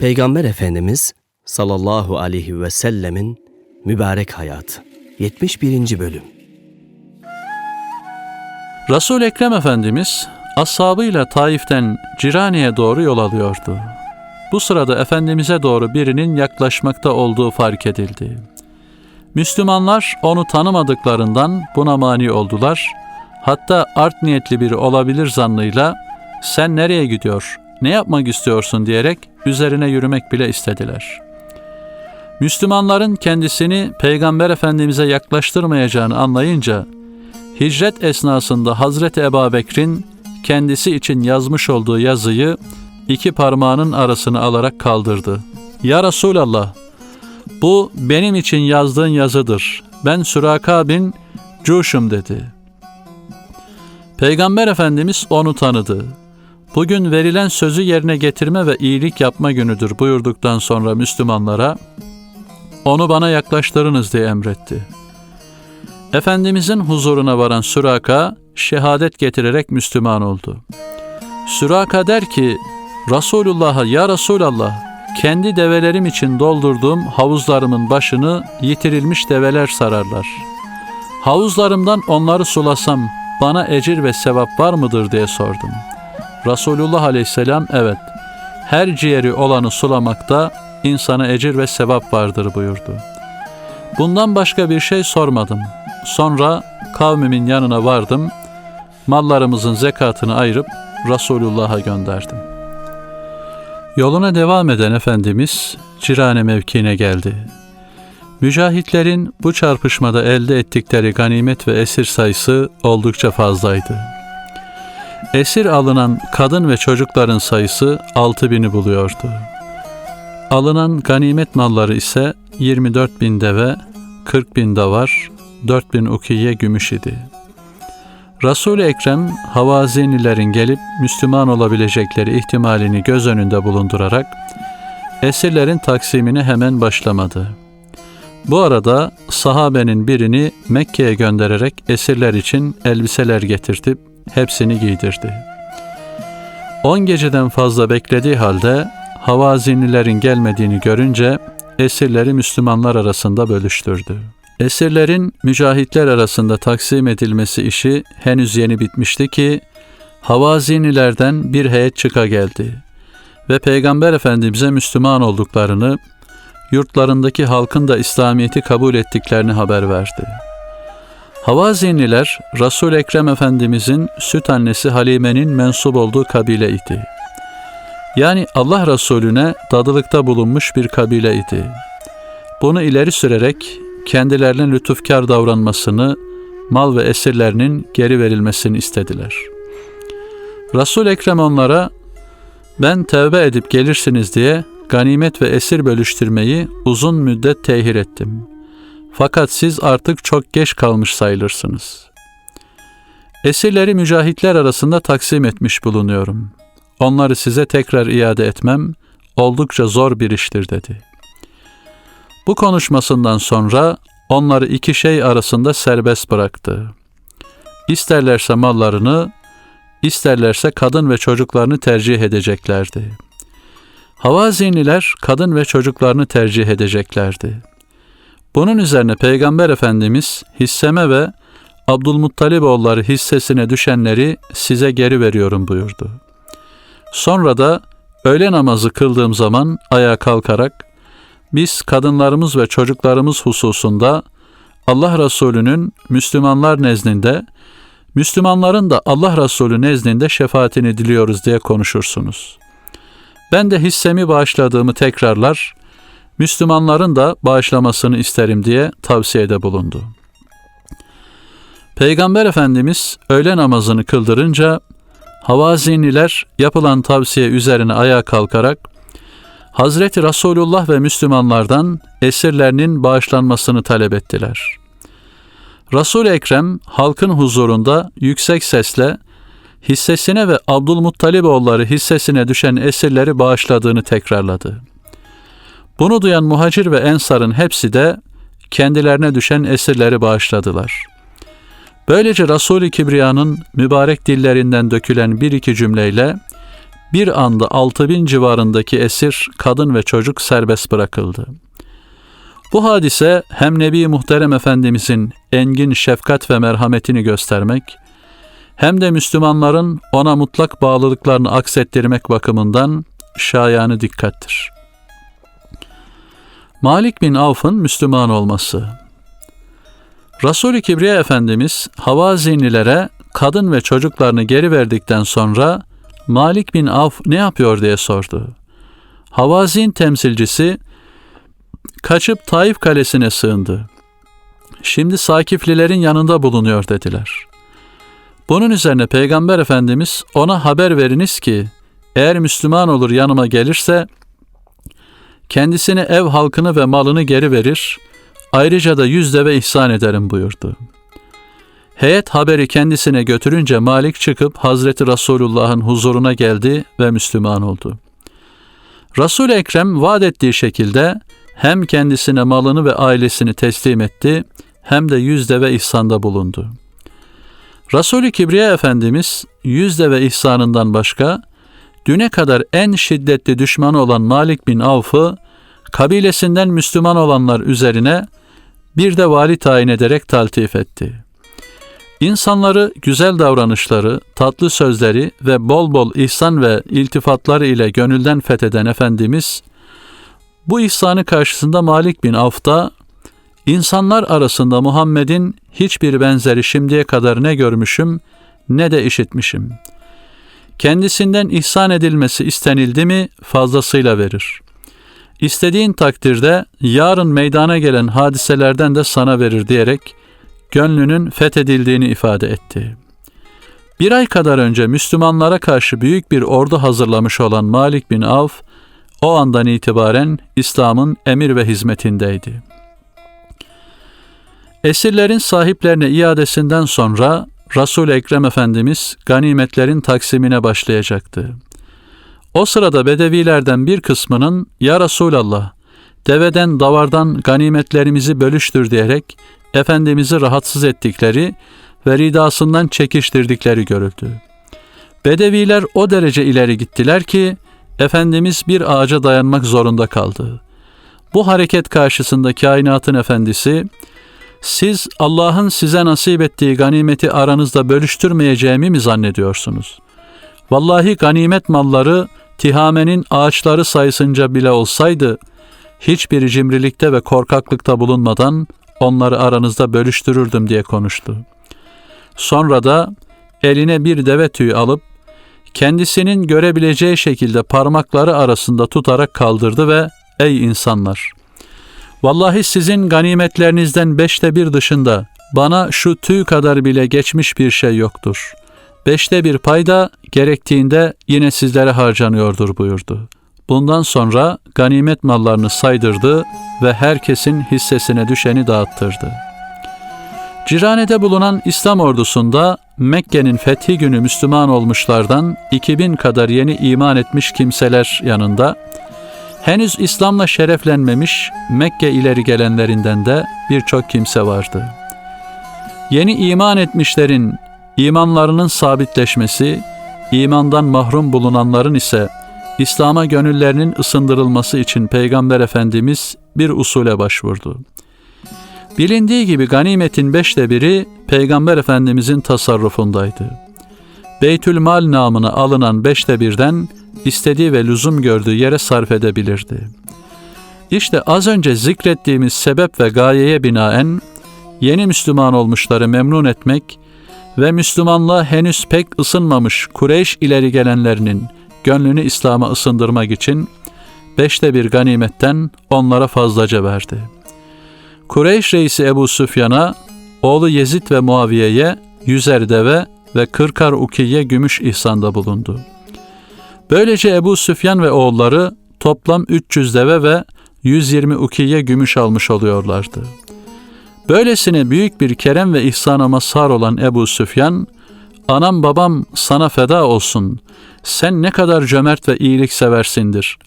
Peygamber Efendimiz sallallahu aleyhi ve sellemin mübarek hayatı. 71. bölüm. Resul Ekrem Efendimiz ashabıyla Taif'ten Cirani'ye doğru yol alıyordu. Bu sırada Efendimiz'e doğru birinin yaklaşmakta olduğu fark edildi. Müslümanlar onu tanımadıklarından buna mani oldular. Hatta art niyetli biri olabilir zannıyla sen nereye gidiyor, ne yapmak istiyorsun diyerek üzerine yürümek bile istediler. Müslümanların kendisini Peygamber Efendimiz'e yaklaştırmayacağını anlayınca hicret esnasında Hazreti Ebabekir'in kendisi için yazmış olduğu yazıyı iki parmağının arasını alarak kaldırdı. Ya Resulallah, bu benim için yazdığın yazıdır. Ben Süraka bin Cuşum dedi. Peygamber Efendimiz onu tanıdı. Bugün verilen sözü yerine getirme ve iyilik yapma günüdür buyurduktan sonra Müslümanlara onu bana yaklaştırınız diye emretti. Efendimizin huzuruna varan Süraka şehadet getirerek Müslüman oldu. Süraka der ki Resulullah'a ya Resulallah kendi develerim için doldurduğum havuzlarımın başını yitirilmiş develer sararlar. Havuzlarımdan onları sulasam bana ecir ve sevap var mıdır diye sordum. Resulullah aleyhisselam evet her ciğeri olanı sulamakta insana ecir ve sevap vardır buyurdu. Bundan başka bir şey sormadım. Sonra kavmimin yanına vardım. Mallarımızın zekatını ayırıp Resulullah'a gönderdim. Yoluna devam eden Efendimiz Cirane mevkiine geldi. Mücahitlerin bu çarpışmada elde ettikleri ganimet ve esir sayısı oldukça fazlaydı. Esir alınan kadın ve çocukların sayısı 6000'i buluyordu. Alınan ganimet malları ise 24 bin deve, 40 bin davar, 4 bin ukiye gümüş idi. Resul-i Ekrem Havazinilerin gelip Müslüman olabilecekleri ihtimalini göz önünde bulundurarak esirlerin taksimini hemen başlamadı. Bu arada sahabenin birini Mekke'ye göndererek esirler için elbiseler getirtip hepsini giydirdi. On geceden fazla beklediği halde Havazinlilerin gelmediğini görünce esirleri Müslümanlar arasında bölüştürdü. Esirlerin mücahitler arasında taksim edilmesi işi henüz yeni bitmişti ki Havazinilerden bir heyet çıka geldi ve Peygamber Efendimiz'e Müslüman olduklarını, yurtlarındaki halkın da İslamiyet'i kabul ettiklerini haber verdi. Havaziniler, Resul Ekrem Efendimizin süt annesi Halime'nin mensup olduğu kabile idi. Yani Allah Resulüne dadılıkta bulunmuş bir kabile idi. Bunu ileri sürerek kendilerine lütufkar davranmasını, mal ve esirlerinin geri verilmesini istediler. Resul Ekrem onlara ben tevbe edip gelirsiniz diye ganimet ve esir bölüştürmeyi uzun müddet tehir ettim. Fakat siz artık çok geç kalmış sayılırsınız. Esirleri mücahitler arasında taksim etmiş bulunuyorum. Onları size tekrar iade etmem oldukça zor bir iştir dedi. Bu konuşmasından sonra onları iki şey arasında serbest bıraktı. İsterlerse mallarını, isterlerse kadın ve çocuklarını tercih edeceklerdi. Havaziniler kadın ve çocuklarını tercih edeceklerdi. Bunun üzerine Peygamber Efendimiz hisseme ve Abdülmuttalib oğulları hissesine düşenleri size geri veriyorum buyurdu. Sonra da öğle namazı kıldığım zaman ayağa kalkarak biz kadınlarımız ve çocuklarımız hususunda Allah Resulü'nün Müslümanlar nezdinde, Müslümanların da Allah Resulü nezdinde şefaatini diliyoruz diye konuşursunuz. Ben de hissemi bağışladığımı tekrarlar, Müslümanların da bağışlamasını isterim diye tavsiyede bulundu. Peygamber Efendimiz öğle namazını kıldırınca Havaziniler yapılan tavsiye üzerine ayağa kalkarak Hazreti Resulullah ve Müslümanlardan esirlerinin bağışlanmasını talep ettiler. resul Ekrem halkın huzurunda yüksek sesle hissesine ve Abdülmuttaliboğulları hissesine düşen esirleri bağışladığını tekrarladı. Bunu duyan muhacir ve ensarın hepsi de kendilerine düşen esirleri bağışladılar. Böylece Resul-i Kibriya'nın mübarek dillerinden dökülen bir iki cümleyle bir anda 6000 civarındaki esir, kadın ve çocuk serbest bırakıldı. Bu hadise hem Nebi Muhterem Efendimizin engin şefkat ve merhametini göstermek, hem de Müslümanların ona mutlak bağlılıklarını aksettirmek bakımından şayanı dikkattir. Malik bin Avf'ın Müslüman olması Resul-i Kibriya Efendimiz Havazinlilere kadın ve çocuklarını geri verdikten sonra Malik bin Avf ne yapıyor diye sordu. Havazin temsilcisi kaçıp Taif kalesine sığındı. Şimdi Sakiflilerin yanında bulunuyor dediler. Bunun üzerine Peygamber Efendimiz ona haber veriniz ki eğer Müslüman olur yanıma gelirse kendisine ev halkını ve malını geri verir, ayrıca da yüz deve ihsan ederim buyurdu. Heyet haberi kendisine götürünce Malik çıkıp Hazreti Resulullah'ın huzuruna geldi ve Müslüman oldu. Resul Ekrem vaat ettiği şekilde hem kendisine malını ve ailesini teslim etti hem de yüz deve ihsanda bulundu. Resul-i Kibriya Efendimiz yüz deve ihsanından başka düne kadar en şiddetli düşmanı olan Malik bin Avf'ı kabilesinden Müslüman olanlar üzerine bir de vali tayin ederek taltif etti. İnsanları güzel davranışları, tatlı sözleri ve bol bol ihsan ve iltifatları ile gönülden fetheden Efendimiz, bu ihsanı karşısında Malik bin Avf'ta, insanlar arasında Muhammed'in hiçbir benzeri şimdiye kadar ne görmüşüm ne de işitmişim. Kendisinden ihsan edilmesi istenildi mi fazlasıyla verir. İstediğin takdirde yarın meydana gelen hadiselerden de sana verir diyerek gönlünün fethedildiğini ifade etti. Bir ay kadar önce Müslümanlara karşı büyük bir ordu hazırlamış olan Malik bin Avf, o andan itibaren İslam'ın emir ve hizmetindeydi. Esirlerin sahiplerine iadesinden sonra Resul-i Ekrem Efendimiz ganimetlerin taksimine başlayacaktı. O sırada Bedevilerden bir kısmının ''Ya Resulallah, deveden davardan ganimetlerimizi bölüştür.'' diyerek Efendimiz'i rahatsız ettikleri ve ridasından çekiştirdikleri görüldü. Bedeviler o derece ileri gittiler ki Efendimiz bir ağaca dayanmak zorunda kaldı. Bu hareket karşısında kainatın efendisi, siz Allah'ın size nasip ettiği ganimeti aranızda bölüştürmeyeceğimi mi zannediyorsunuz? Vallahi ganimet malları Tihamen'in ağaçları sayısınca bile olsaydı, hiçbir cimrilikte ve korkaklıkta bulunmadan onları aranızda bölüştürürdüm diye konuştu. Sonra da eline bir deve tüyü alıp kendisinin görebileceği şekilde parmakları arasında tutarak kaldırdı ve ''Ey insanlar! Vallahi sizin ganimetlerinizden beşte bir dışında bana şu tüy kadar bile geçmiş bir şey yoktur. Beşte bir payda gerektiğinde yine sizlere harcanıyordur buyurdu. Bundan sonra ganimet mallarını saydırdı ve herkesin hissesine düşeni dağıttırdı. Cirane'de bulunan İslam ordusunda Mekke'nin fethi günü Müslüman olmuşlardan 2000 kadar yeni iman etmiş kimseler yanında henüz İslam'la şereflenmemiş Mekke ileri gelenlerinden de birçok kimse vardı. Yeni iman etmişlerin imanlarının sabitleşmesi, imandan mahrum bulunanların ise İslam'a gönüllerinin ısındırılması için Peygamber Efendimiz bir usule başvurdu. Bilindiği gibi ganimetin beşte biri Peygamber Efendimizin tasarrufundaydı. Beytül Mal namına alınan beşte birden istediği ve lüzum gördüğü yere sarf edebilirdi. İşte az önce zikrettiğimiz sebep ve gayeye binaen yeni Müslüman olmuşları memnun etmek ve Müslümanlığa henüz pek ısınmamış Kureyş ileri gelenlerinin gönlünü İslam'a ısındırmak için beşte bir ganimetten onlara fazlaca verdi. Kureyş reisi Ebu Süfyan'a, oğlu Yezid ve Muaviye'ye yüzer deve ve kırkar ukiye gümüş ihsanda bulundu. Böylece Ebu Süfyan ve oğulları toplam 300 deve ve 120 ukiye gümüş almış oluyorlardı. Böylesine büyük bir kerem ve ihsana mazhar olan Ebu Süfyan, anam babam sana feda olsun, sen ne kadar cömert ve iyilik seversindir.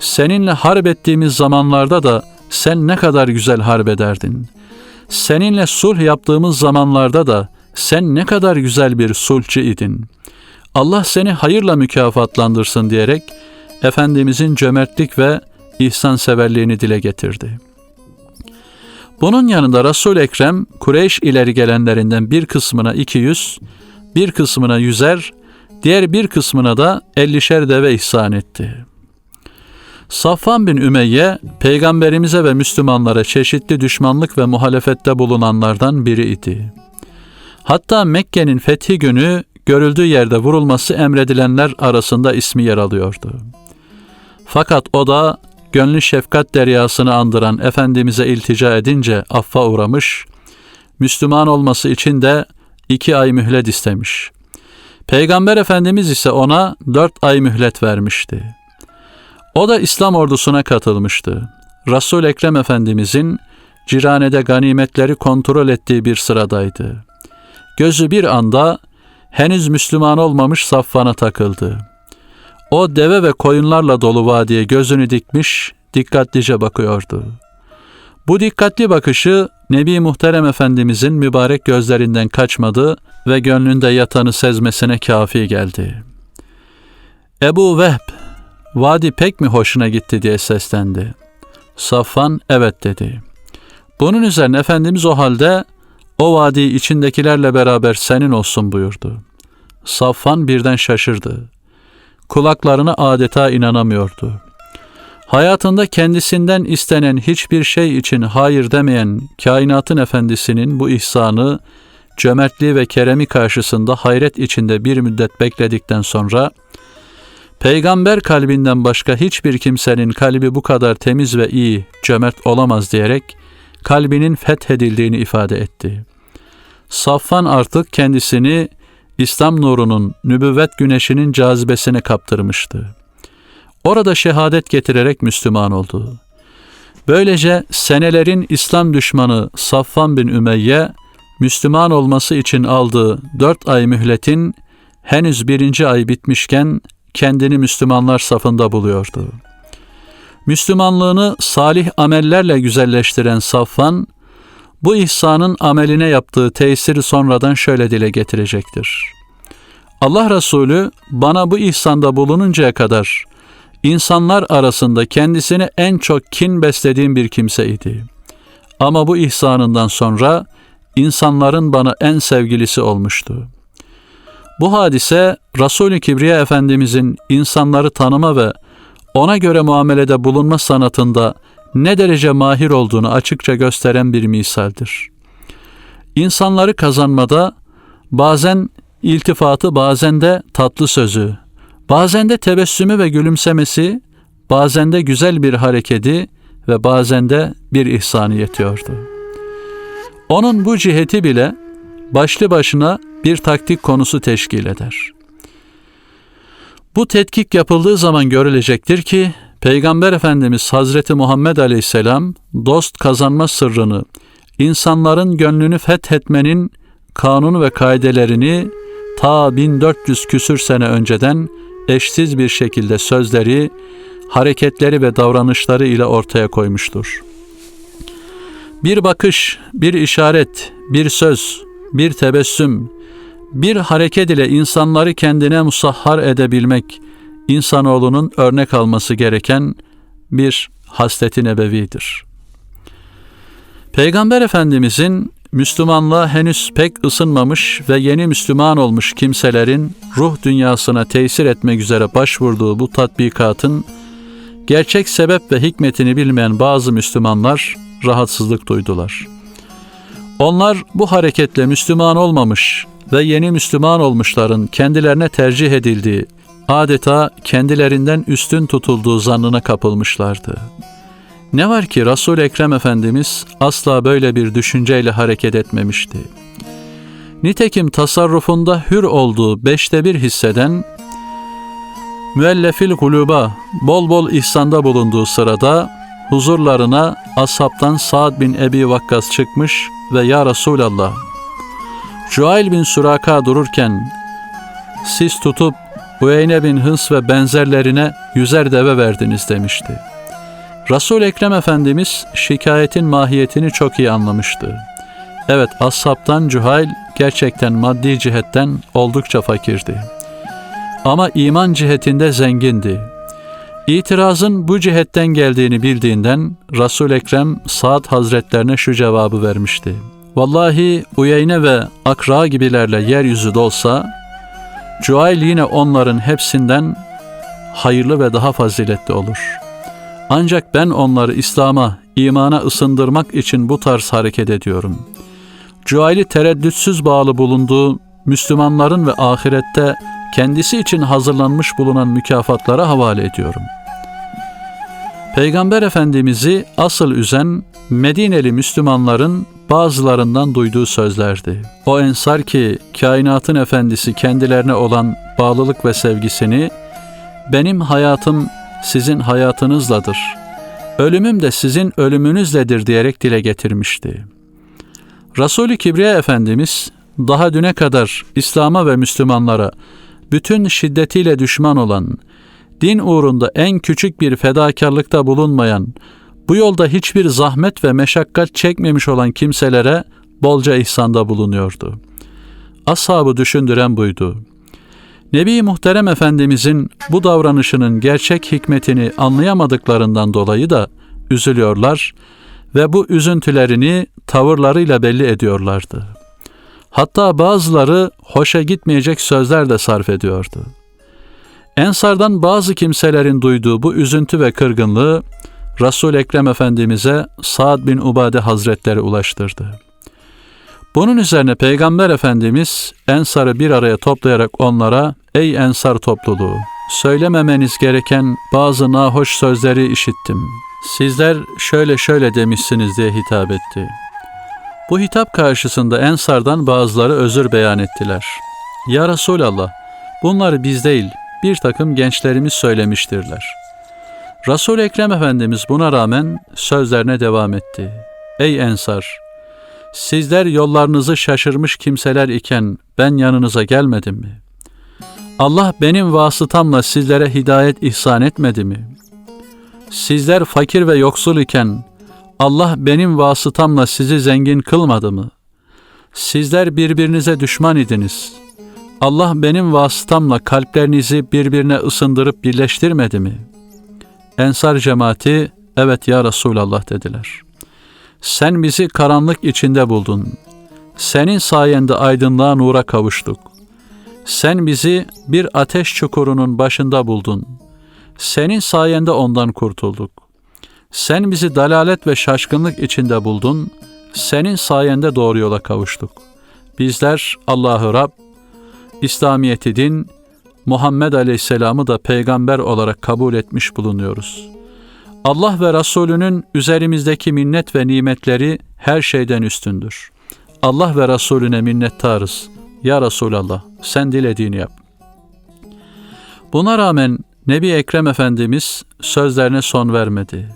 Seninle harp ettiğimiz zamanlarda da sen ne kadar güzel harp ederdin. Seninle sulh yaptığımız zamanlarda da sen ne kadar güzel bir sulhçı idin. Allah seni hayırla mükafatlandırsın diyerek Efendimizin cömertlik ve ihsanseverliğini dile getirdi. Bunun yanında Resul Ekrem Kureyş ileri gelenlerinden bir kısmına 200, bir kısmına yüzer, diğer bir kısmına da ellişer deve ihsan etti. Safvan bin Ümeyye, peygamberimize ve Müslümanlara çeşitli düşmanlık ve muhalefette bulunanlardan biri idi. Hatta Mekke'nin fethi günü görüldüğü yerde vurulması emredilenler arasında ismi yer alıyordu. Fakat o da gönlü şefkat deryasını andıran Efendimiz'e iltica edince affa uğramış, Müslüman olması için de iki ay mühlet istemiş. Peygamber Efendimiz ise ona dört ay mühlet vermişti. O da İslam ordusuna katılmıştı. Resul Ekrem Efendimizin Cirane'de ganimetleri kontrol ettiği bir sıradaydı. Gözü bir anda henüz Müslüman olmamış Safvan'a takıldı. O deve ve koyunlarla dolu vadiye gözünü dikmiş, dikkatlice bakıyordu. Bu dikkatli bakışı Nebi Muhterem Efendimizin mübarek gözlerinden kaçmadı ve gönlünde yatanı sezmesine kafi geldi. Ebu Vehb, vadi pek mi hoşuna gitti diye seslendi. Safvan evet dedi. Bunun üzerine Efendimiz o halde o vadi içindekilerle beraber senin olsun buyurdu. Safvan birden şaşırdı. Kulaklarına adeta inanamıyordu. Hayatında kendisinden istenen hiçbir şey için hayır demeyen kainatın efendisinin bu ihsanı, cömertliği ve keremi karşısında hayret içinde bir müddet bekledikten sonra, Peygamber kalbinden başka hiçbir kimsenin kalbi bu kadar temiz ve iyi, cömert olamaz diyerek kalbinin fethedildiğini ifade etti. Safvan artık kendisini İslam nurunun, nübüvvet güneşinin cazibesine kaptırmıştı. Orada şehadet getirerek Müslüman oldu. Böylece senelerin İslam düşmanı Safvan bin Ümeyye, Müslüman olması için aldığı dört ay mühletin henüz birinci ay bitmişken kendini Müslümanlar safında buluyordu. Müslümanlığını salih amellerle güzelleştiren Safvan, bu ihsanın ameline yaptığı tesiri sonradan şöyle dile getirecektir. Allah Resulü bana bu ihsanda bulununcaya kadar insanlar arasında kendisine en çok kin beslediğim bir kimseydi. Ama bu ihsanından sonra insanların bana en sevgilisi olmuştu. Bu hadise Resul-i Kibriya Efendimizin insanları tanıma ve ona göre muamelede bulunma sanatında ne derece mahir olduğunu açıkça gösteren bir misaldir. İnsanları kazanmada bazen iltifatı, bazen de tatlı sözü, bazen de tebessümü ve gülümsemesi, bazen de güzel bir hareketi ve bazen de bir ihsanı yetiyordu. Onun bu ciheti bile başlı başına bir taktik konusu teşkil eder. Bu tetkik yapıldığı zaman görülecektir ki Peygamber Efendimiz Hazreti Muhammed Aleyhisselam dost kazanma sırrını, insanların gönlünü fethetmenin kanunu ve kaidelerini ta 1400 küsür sene önceden eşsiz bir şekilde sözleri, hareketleri ve davranışları ile ortaya koymuştur. Bir bakış, bir işaret, bir söz, bir tebessüm, bir hareket ile insanları kendine musahhar edebilmek, insanoğlunun örnek alması gereken bir hasleti nebevidir. Peygamber Efendimizin Müslümanlığa henüz pek ısınmamış ve yeni Müslüman olmuş kimselerin ruh dünyasına tesir etmek üzere başvurduğu bu tatbikatın gerçek sebep ve hikmetini bilmeyen bazı Müslümanlar rahatsızlık duydular. Onlar bu hareketle Müslüman olmamış ve yeni Müslüman olmuşların kendilerine tercih edildiği, adeta kendilerinden üstün tutulduğu zannına kapılmışlardı. Ne var ki Resul Ekrem Efendimiz asla böyle bir düşünceyle hareket etmemişti. Nitekim tasarrufunda hür olduğu beşte bir hisseden müellefil kuluba bol bol ihsanda bulunduğu sırada huzurlarına ashabtan Sa'd bin Ebi Vakkas çıkmış ve Ya Resulallah Cuail bin Suraka dururken siz tutup Uyeyne bin Hıns ve benzerlerine yüzer deve verdiniz demişti. resul Ekrem Efendimiz şikayetin mahiyetini çok iyi anlamıştı. Evet, ashabtan Cuhail gerçekten maddi cihetten oldukça fakirdi. ama iman cihetinde zengindi. İtirazın bu cihetten geldiğini bildiğinden Resul Ekrem Saad Hazretlerine şu cevabı vermişti. Vallahi Uyeyne ve Akra gibilerle yeryüzü dolsa, Cuayl yine onların hepsinden hayırlı ve daha faziletli olur. Ancak ben onları İslam'a, imana ısındırmak için bu tarz hareket ediyorum. Cuayl'i tereddütsüz bağlı bulunduğu Müslümanların ve ahirette kendisi için hazırlanmış bulunan mükafatlara havale ediyorum. Peygamber Efendimiz'i asıl üzen Medineli Müslümanların bazılarından duyduğu sözlerdi. O ensar ki kainatın efendisi kendilerine olan bağlılık ve sevgisini benim hayatım sizin hayatınızladır. Ölümüm de sizin ölümünüzledir diyerek dile getirmişti. Resulü Kibriya Efendimiz daha düne kadar İslam'a ve Müslümanlara bütün şiddetiyle düşman olan, din uğrunda en küçük bir fedakarlıkta bulunmayan, bu yolda hiçbir zahmet ve meşakkat çekmemiş olan kimselere bolca ihsanda bulunuyordu. Ashabı düşündüren buydu. Nebi Muhterem Efendimizin bu davranışının gerçek hikmetini anlayamadıklarından dolayı da üzülüyorlar ve bu üzüntülerini tavırlarıyla belli ediyorlardı. Hatta bazıları hoşa gitmeyecek sözler de sarf ediyordu. Ensardan bazı kimselerin duyduğu bu üzüntü ve kırgınlığı Resul Ekrem Efendimize Sa'd bin Ubade Hazretleri ulaştırdı. Bunun üzerine Peygamber Efendimiz Ensar'ı bir araya toplayarak onlara "Ey Ensar topluluğu, söylememeniz gereken bazı nahoş sözleri işittim. Sizler şöyle şöyle demişsiniz." diye hitap etti. Bu hitap karşısında Ensar'dan bazıları özür beyan ettiler. Ya Resulallah, bunları biz değil, bir takım gençlerimiz söylemiştirler. Resul Ekrem Efendimiz buna rağmen sözlerine devam etti. Ey Ensar! Sizler yollarınızı şaşırmış kimseler iken ben yanınıza gelmedim mi? Allah benim vasıtamla sizlere hidayet ihsan etmedi mi? Sizler fakir ve yoksul iken Allah benim vasıtamla sizi zengin kılmadı mı? Sizler birbirinize düşman idiniz. Allah benim vasıtamla kalplerinizi birbirine ısındırıp birleştirmedi mi? Ensar cemaati, evet ya Resulallah dediler. Sen bizi karanlık içinde buldun. Senin sayende aydınlığa nura kavuştuk. Sen bizi bir ateş çukurunun başında buldun. Senin sayende ondan kurtulduk. Sen bizi dalalet ve şaşkınlık içinde buldun. Senin sayende doğru yola kavuştuk. Bizler Allah'ı Rab, İslamiyeti din, Muhammed Aleyhisselam'ı da peygamber olarak kabul etmiş bulunuyoruz. Allah ve Resulünün üzerimizdeki minnet ve nimetleri her şeyden üstündür. Allah ve Resulüne minnettarız. Ya Resulallah sen dilediğini yap. Buna rağmen Nebi Ekrem Efendimiz sözlerine son vermedi.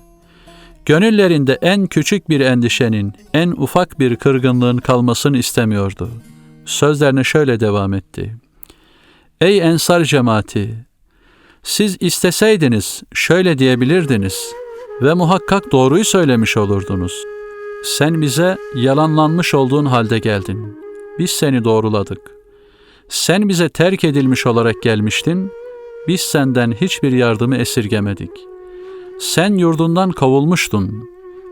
Gönüllerinde en küçük bir endişenin, en ufak bir kırgınlığın kalmasını istemiyordu. Sözlerine şöyle devam etti. Ey ensar cemaati! Siz isteseydiniz şöyle diyebilirdiniz ve muhakkak doğruyu söylemiş olurdunuz. Sen bize yalanlanmış olduğun halde geldin. Biz seni doğruladık. Sen bize terk edilmiş olarak gelmiştin. Biz senden hiçbir yardımı esirgemedik. Sen yurdundan kovulmuştun.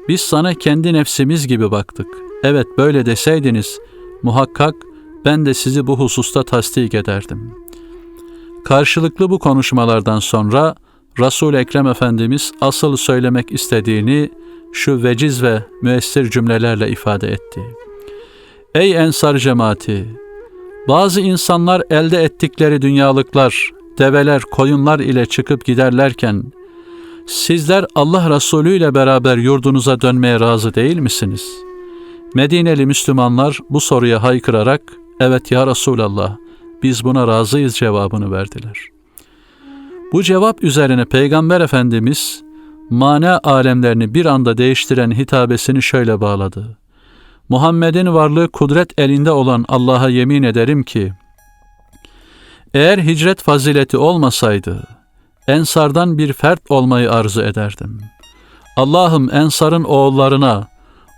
Biz sana kendi nefsimiz gibi baktık. Evet böyle deseydiniz muhakkak ben de sizi bu hususta tasdik ederdim. Karşılıklı bu konuşmalardan sonra Resul Ekrem Efendimiz asıl söylemek istediğini şu veciz ve müessir cümlelerle ifade etti. Ey ensar cemaati! Bazı insanlar elde ettikleri dünyalıklar, develer, koyunlar ile çıkıp giderlerken, sizler Allah Resulü ile beraber yurdunuza dönmeye razı değil misiniz? Medineli Müslümanlar bu soruya haykırarak, evet ya Resulallah, biz buna razıyız cevabını verdiler. Bu cevap üzerine Peygamber Efendimiz, mana alemlerini bir anda değiştiren hitabesini şöyle bağladı. Muhammed'in varlığı kudret elinde olan Allah'a yemin ederim ki, eğer hicret fazileti olmasaydı, Ensardan bir fert olmayı arzu ederdim. Allah'ım Ensar'ın oğullarına,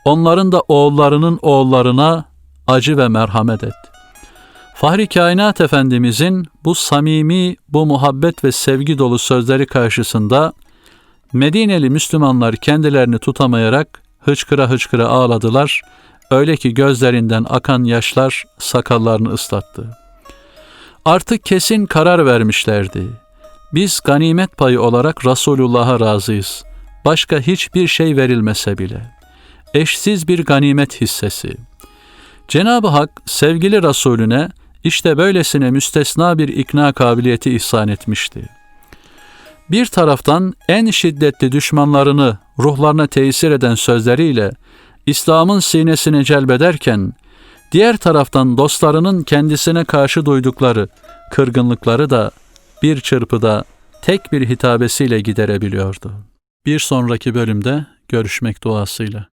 onların da oğullarının oğullarına acı ve merhamet et. Fahri Kainat Efendimizin bu samimi, bu muhabbet ve sevgi dolu sözleri karşısında Medineli Müslümanlar kendilerini tutamayarak hıçkıra hıçkıra ağladılar. Öyle ki gözlerinden akan yaşlar sakallarını ıslattı. Artık kesin karar vermişlerdi. Biz ganimet payı olarak Resulullah'a razıyız. Başka hiçbir şey verilmese bile. Eşsiz bir ganimet hissesi. Cenab-ı Hak sevgili Resulüne işte böylesine müstesna bir ikna kabiliyeti ihsan etmişti. Bir taraftan en şiddetli düşmanlarını ruhlarına tesir eden sözleriyle İslam'ın sinesini celbederken, diğer taraftan dostlarının kendisine karşı duydukları kırgınlıkları da bir çırpıda tek bir hitabesiyle giderebiliyordu. Bir sonraki bölümde görüşmek duasıyla.